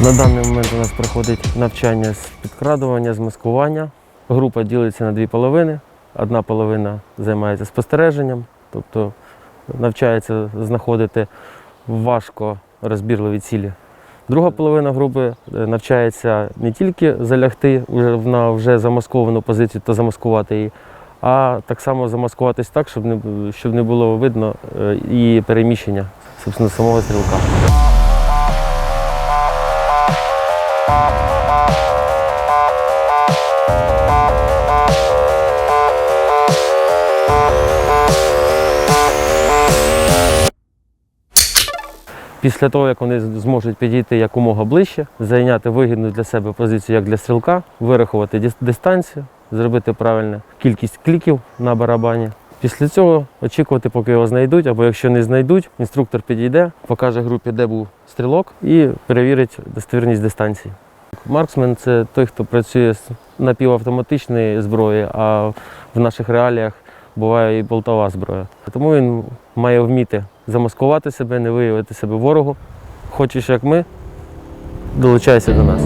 На даний момент у нас проходить навчання з підкрадування, з маскування. Група ділиться на дві половини. Одна половина займається спостереженням, тобто навчається знаходити важко розбірливі цілі. Друга половина групи е, навчається не тільки залягти на вже замасковану позицію та замаскувати її, а так само замаскуватись так, щоб не, щоб не було видно е, і переміщення собственно, самого стрілка. Після того, як вони зможуть підійти якомога ближче, зайняти вигідну для себе позицію як для стрілка, вирахувати дистанцію, зробити правильну кількість кліків на барабані. Після цього очікувати, поки його знайдуть, або якщо не знайдуть, інструктор підійде, покаже групі, де був стрілок, і перевірить достовірність дистанції. Марксмен це той, хто працює з напівавтоматичної зброї, а в наших реаліях буває і болтова зброя. Тому він має вміти замаскувати себе, не виявити себе ворогу. Хочеш, як ми, долучайся до нас.